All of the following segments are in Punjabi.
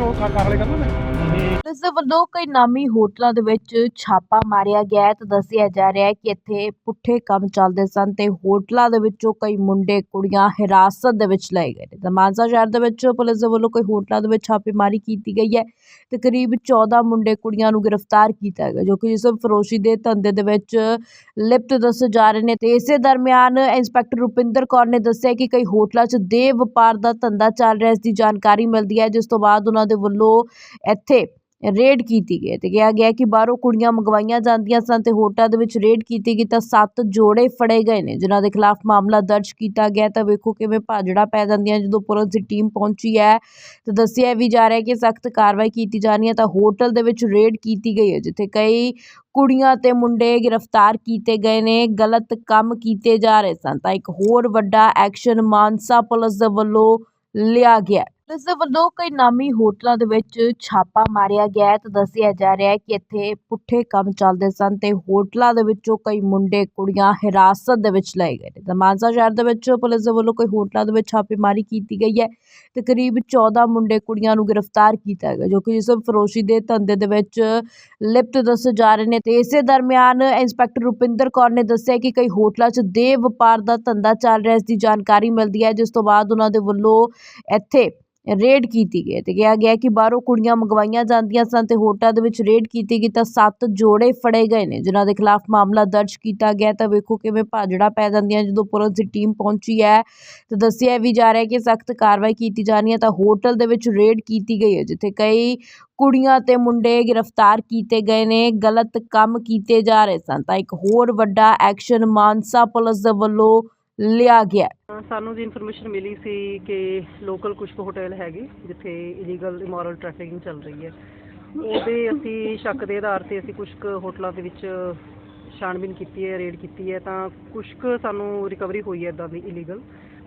ਉਹ ਕਾਰ ਕਾਰ ਵਾਲੇ ਕਰਨਾ ਨੇ ਪੁਲਿਸ ਦੇ ਵੱਲੋਂ ਕਈ ਨਾਮੀ ਹੋਟਲਾਂ ਦੇ ਵਿੱਚ ਛਾਪਾ ਮਾਰਿਆ ਗਿਆ ਹੈ ਤੇ ਦੱਸਿਆ ਜਾ ਰਿਹਾ ਹੈ ਕਿ ਇੱਥੇ ਪੁੱਠੇ ਕੰਮ ਚੱਲਦੇ ਸਨ ਤੇ ਹੋਟਲਾਂ ਦੇ ਵਿੱਚੋਂ ਕਈ ਮੁੰਡੇ, ਕੁੜੀਆਂ ਹਿਰਾਸਤ ਦੇ ਵਿੱਚ ਲਏ ਗਏ ਨੇ। ਤਾਂ ਮਾਨਸਾ ਸ਼ਹਿਰ ਦੇ ਵਿੱਚ ਪੁਲਿਸ ਦੇ ਵੱਲੋਂ ਕਈ ਹੋਟਲਾਂ ਦੇ ਵਿੱਚ ਛਾਪੇਮਾਰੀ ਕੀਤੀ ਗਈ ਹੈ ਤੇ ਕਰੀਬ 14 ਮੁੰਡੇ, ਕੁੜੀਆਂ ਨੂੰ ਗ੍ਰਿਫਤਾਰ ਕੀਤਾ ਗਿਆ, ਜੋ ਕਿ ਜਿਸਮ ਫਰੋਸ਼ੀ ਦੇ ਧੰਦੇ ਦੇ ਵਿੱਚ ਲਿਪਤ ਦੱਸੇ ਜਾ ਰਹੇ ਨੇ। ਤੇ ਇਸੇ ਦਰਮਿਆਨ ਇੰਸਪੈਕਟਰ ਰੁਪਿੰਦਰ ਕੌਰ ਨੇ ਦੱਸਿਆ ਕਿ ਕਈ ਹੋਟਲਾਂ 'ਚ ਦੇਹ ਵਪਾਰ ਦਾ ਧੰਦਾ ਚੱਲ ਰਿਹਾ ਇਸ ਦੀ ਜਾਣਕਾਰੀ ਮਿਲਦੀ ਹੈ, ਜਿਸ ਤੋਂ ਬਾਅਦ ਉਹਨਾਂ ਦੇ ਵੱਲੋਂ ਇੱਥੇ ਰੇਡ ਕੀਤੀ ਗਈ ਤੇ ਕਿਹਾ ਗਿਆ ਕਿ ਬਾਹਰੋਂ ਕੁੜੀਆਂ ਮੰਗਵਾਈਆਂ ਜਾਂਦੀਆਂ ਸਨ ਤੇ ਹੋਟਲ ਦੇ ਵਿੱਚ ਰੇਡ ਕੀਤੀ ਗਈ ਤਾਂ ਸੱਤ ਜੋੜੇ ਫੜੇ ਗਏ ਨੇ, ਜਿਨ੍ਹਾਂ ਦੇ ਖਿਲਾਫ ਮਾਮਲਾ ਦਰਜ ਕੀਤਾ ਗਿਆ ਤਾਂ ਵੇਖੋ ਕਿਵੇਂ ਭਾਜੜਾ ਪੈ ਜਾਂਦੀਆਂ ਜਦੋਂ ਪੁਲਿਸ ਦੀ ਟੀਮ ਪਹੁੰਚੀ ਹੈ। ਤੇ ਦੱਸਿਆ ਵੀ ਜਾ ਰਿਹਾ ਕਿ ਸਖਤ ਕਾਰਵਾਈ ਕੀਤੀ ਜਾਣੀ ਹੈ ਤਾਂ ਹੋਟਲ ਦੇ ਵਿੱਚ ਰੇਡ ਕੀਤੀ ਗਈ ਹੈ, ਜਿੱਥੇ ਕਈ ਕੁੜੀਆਂ ਤੇ ਮੁੰਡੇ ਗ੍ਰਿਫਤਾਰ ਕੀਤੇ ਗਏ ਨੇ, ਗਲਤ ਕੰਮ ਕੀਤੇ ਜਾ ਰਹੇ ਸਨ। ਤਾਂ ਇੱਕ ਹੋਰ ਵੱਡਾ ਐਕਸ਼ਨ ਮਾਨਸਾ ਪੁਲਿਸ ਦੇ ਵੱਲੋਂ ਲਿਆ ਗਿਆ ਪੁਲਿਸ ਦੇ ਵੱਲੋਂ ਕਈ ਨਾਮੀ ਹੋਟਲਾਂ ਦੇ ਵਿੱਚ ਛਾਪਾ ਮਾਰਿਆ ਗਿਆ ਹੈ। ਤੇ ਦੱਸਿਆ ਜਾ ਰਿਹਾ ਹੈ ਕਿ ਇੱਥੇ ਪੁੱਠੇ ਕੰਮ ਚੱਲਦੇ ਸਨ ਤੇ ਹੋਟਲਾਂ ਦੇ ਵਿੱਚੋਂ ਕਈ ਮੁੰਡੇ, ਕੁੜੀਆਂ ਹਿਰਾਸਤ ਦੇ ਵਿੱਚ ਲਏ ਗਏ ਨੇ। ਤਾਂ ਮਾਨਸਾ ਸ਼ਹਿਰ ਦੇ ਵਿੱਚ ਪੁਲਿਸ ਦੇ ਵੱਲੋਂ ਕਈ ਹੋਟਲਾਂ ਦੇ ਵਿੱਚ ਛਾਪੇਮਾਰੀ ਕੀਤੀ ਗਈ ਹੈ। ਤੇ ਕਰੀਬ 14 ਮੁੰਡੇ, ਕੁੜੀਆਂ ਨੂੰ ਗ੍ਰਿਫਤਾਰ ਕੀਤਾ ਗਿਆ, ਜੋ ਕਿ ਜਿਸ ਫਰੋਸ਼ੀ ਦੇ ਧੰਦੇ ਦੇ ਵਿੱਚ ਲਿਪਤ ਦੱਸੇ ਜਾ ਰਹੇ ਨੇ। ਤੇ ਇਸੇ ਦਰਮਿਆਨ ਇੰਸਪੈਕਟਰ ਰੁਪਿੰਦਰ ਕੌਰ ਨੇ ਦੱਸਿਆ ਕਿ ਕਈ ਹੋਟਲਾਂ 'ਚ ਦੇਹ ਵਪਾਰ ਦਾ ਧੰਦਾ ਚੱਲ ਰਿਹਾ ਇਸ ਦੀ ਜਾਣਕਾਰੀ ਮਿਲਦੀ ਹੈ, ਜਿਸ ਤੋਂ ਬਾਅਦ ਉਹਨਾਂ ਦੇ ਵੱਲੋਂ ਇੱਥੇ ਰੇਡ ਕੀਤੀ ਗਈ ਹੈ ਤੇ ਕਿਹਾ ਗਿਆ ਕਿ ਬਾਹਰੋਂ ਕੁੜੀਆਂ ਮੰਗਵਾਈਆਂ ਜਾਂਦੀਆਂ ਸਨ ਤੇ ਹੋਟਲਾਂ ਦੇ ਵਿੱਚ ਰੇਡ ਕੀਤੀ ਗਈ ਤਾਂ ਸੱਤ ਜੋੜੇ ਫੜੇ ਗਏ ਨੇ, ਜਿਨ੍ਹਾਂ ਦੇ ਖਿਲਾਫ ਮਾਮਲਾ ਦਰਜ ਕੀਤਾ ਗਿਆ ਤਾਂ ਵੇਖੋ ਕਿਵੇਂ ਭਾਜੜਾ ਪੈ ਜਾਂਦੀਆਂ ਜਦੋਂ ਪੁਲਿਸ ਦੀ ਟੀਮ ਪਹੁੰਚੀ ਹੈ ਤਾਂ ਦੱਸਿਆ ਵੀ ਜਾ ਰਿਹਾ ਕਿ ਸਖਤ ਕਾਰਵਾਈ ਕੀਤੀ ਜਾਣੀ ਹੈ ਤਾਂ ਹੋਟਲ ਦੇ ਵਿੱਚ ਰੇਡ ਕੀਤੀ ਗਈ ਹੈ, ਜਿੱਥੇ ਕਈ ਕੁੜੀਆਂ ਤੇ ਮੁੰਡੇ ਗ੍ਰਿਫਤਾਰ ਕੀਤੇ ਗਏ ਨੇ, ਗਲਤ ਕੰਮ ਕੀਤੇ ਜਾ ਰਹੇ ਸਨ। ਤਾਂ ਇੱਕ ਹੋਰ ਵੱਡਾ ਐਕਸ਼ਨ ਮਾਨਸਾ ਪੁਲਿਸ ਦੇ ਵੱਲੋਂ ਲਿਆ ਗਿਆ ਸਾਨੂੰ ਜੀ ਇਨਫੋਰਮੇਸ਼ਨ ਮਿਲੀ ਸੀ ਕਿ ਲੋਕਲ ਕੁਝ ਹੋਟਲ ਹੈਗੇ ਜਿੱਥੇ ਇਲੀਗਲ ਇਮੋਰਲ ਟ੍ਰੈਫਿਕਿੰਗ ਚੱਲ ਰਹੀ ਹੈ। ਉਹਦੇ ਅਸੀਂ ਸ਼ੱਕ ਦੇ ਆਧਾਰ ਤੇ ਅਸੀਂ ਕੁਝ ਹੋਟਲਾਂ ਦੇ ਵਿੱਚ ਛਾਣਬੀਨ ਕੀਤੀ ਹੈ ਰੇਡ ਕੀਤੀ ਹੈ ਤਾਂ ਕੁਝ ਸਾਨੂੰ ਰਿਕਵਰੀ ਹੋਈ ਹੈ ਇਦਾਂ ਦੀ ਇਲੀਗਲ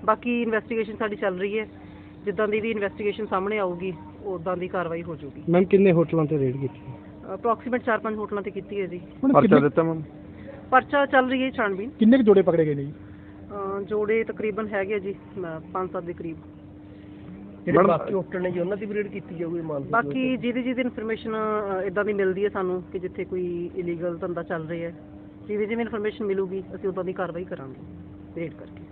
ਬਾਕੀ ਇਨਵੈਸਟੀਗੇਸ਼ਨ ਸਾਡੀ ਚੱਲ ਰਹੀ ਹੈ। ਜਿੱਦਾਂ ਦੀ ਵੀ ਇਨਵੈਸਟੀਗੇਸ਼ਨ ਸਾਹਮਣੇ ਆਊਗੀ ਉਦਾਂ ਦੀ ਕਾਰਵਾਈ ਹੋ ਜਾਊਗੀ। ਮੈਮ ਕਿੰਨੇ ਹੋਟਲਾਂ ਤੇ ਰੇਡ ਕੀਤੀ ਅਪਰੋਕਸੀਮੇਟ 4-5 ਹੋਟਲਾਂ ਤੇ ਕੀਤੀ ਹੈ ਜੀ। ਪਰਚਾ ਦਿੱਤਾ ਮੈਮ ਪਰਚਾ ਚੱਲ ਰਹੀ ਹੈ ਛਾਣਬੀਨ। ਕਿੰਨੇ ਕੁ ਜੋੜੇ ਪਕੜੇ ਗਏ ਨੇ ਜੀ? ਜੋੜੇ ਤਕਰੀਬਨ ਹੈਗੇ ਜੀ 5-7 ਦੇ ਕਰੀਬ। ਜਿਹੜੇ ਬਾਕੀ ਹੋਟਲ ਨੇ ਜੀ ਉਹਨਾਂ ਦੀ ਵੀ ਰੇਡ ਕੀਤੀ ਜਾਊਗੀ ਮਾਨਸਾ ਬਾਕੀ ਜਿਹਦੀ ਜਿਹਦੀ ਇਨਫੋਰਮੇਸ਼ਨ ਇਦਾਂ ਦੀ ਮਿਲਦੀ ਹੈ ਸਾਨੂੰ ਕਿ ਜਿੱਥੇ ਕੋਈ ਇਲੀਗਲ ਧੰਦਾ ਚੱਲ ਰਿਹਾ ਹੈ। ਜਿਵੇਂ ਜਿਵੇਂ ਇਨਫੋਰਮੇਸ਼ਨ ਮਿਲੂਗੀ ਅਸੀਂ ਉਦਾਂ ਦੀ ਕਾਰਵਾਈ ਕਰਾਂਗੇ ਰੇਡ ਕਰਕੇ।